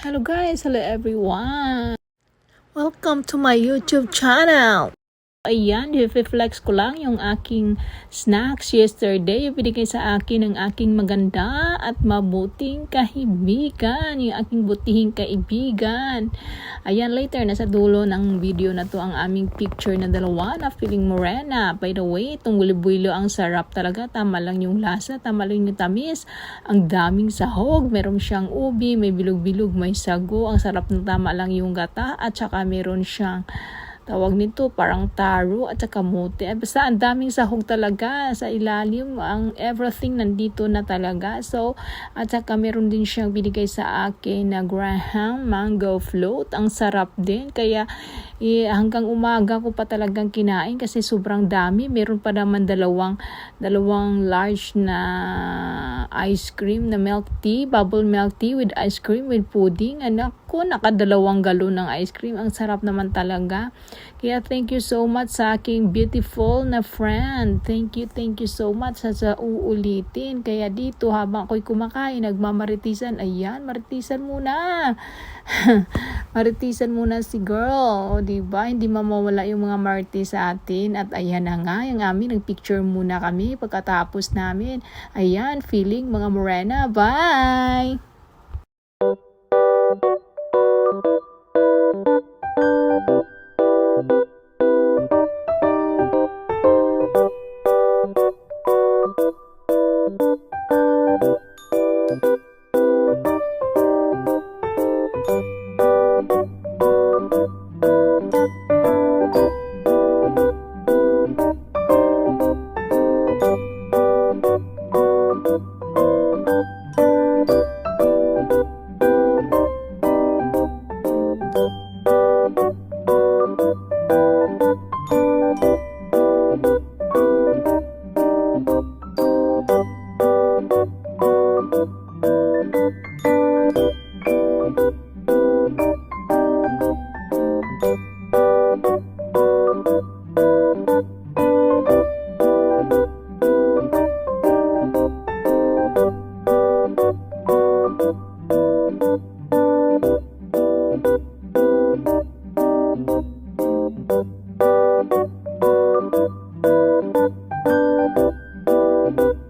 Hello guys, hello everyone. Welcome to my YouTube channel. Ayan, i-flex ko lang yung aking snacks yesterday. Binigay sa akin ng aking maganda at mabuting kaibigan. Yung aking butihing kaibigan. Ayan, later, nasa dulo ng video na to ang aming picture na dalawa na feeling morena. By the way, itong bulibuilo ang sarap talaga. Tama lang yung lasa, tama lang yung tamis. Ang daming sahog. Meron siyang ubi, may bilog-bilog, may sago. Ang sarap ng tama lang yung gata. At saka meron siyang tawag nito parang taro at saka mote. Eh, Basta ang daming sahog talaga sa ilalim. Ang everything nandito na talaga. So, at saka meron din siyang binigay sa akin na Graham Mango Float. Ang sarap din. Kaya eh, hanggang umaga ko pa talagang kinain kasi sobrang dami. Meron pa naman dalawang, dalawang large na ice cream na milk tea, bubble milk tea with ice cream with pudding. Anak ko, nakadalawang galon ng ice cream. Ang sarap naman talaga. Kaya thank you so much sa aking beautiful na friend. Thank you, thank you so much sa, sa uulitin. Kaya dito habang ako'y kumakain, nagmamaritisan. Ayan, maritisan muna. maritisan muna si girl. O, diba? Hindi mamawala yung mga marites sa atin. At ayan na nga, yung amin, nagpicture muna kami pagkatapos namin. Ayan, feeling mga morena. Bye! Thank you. Thank you.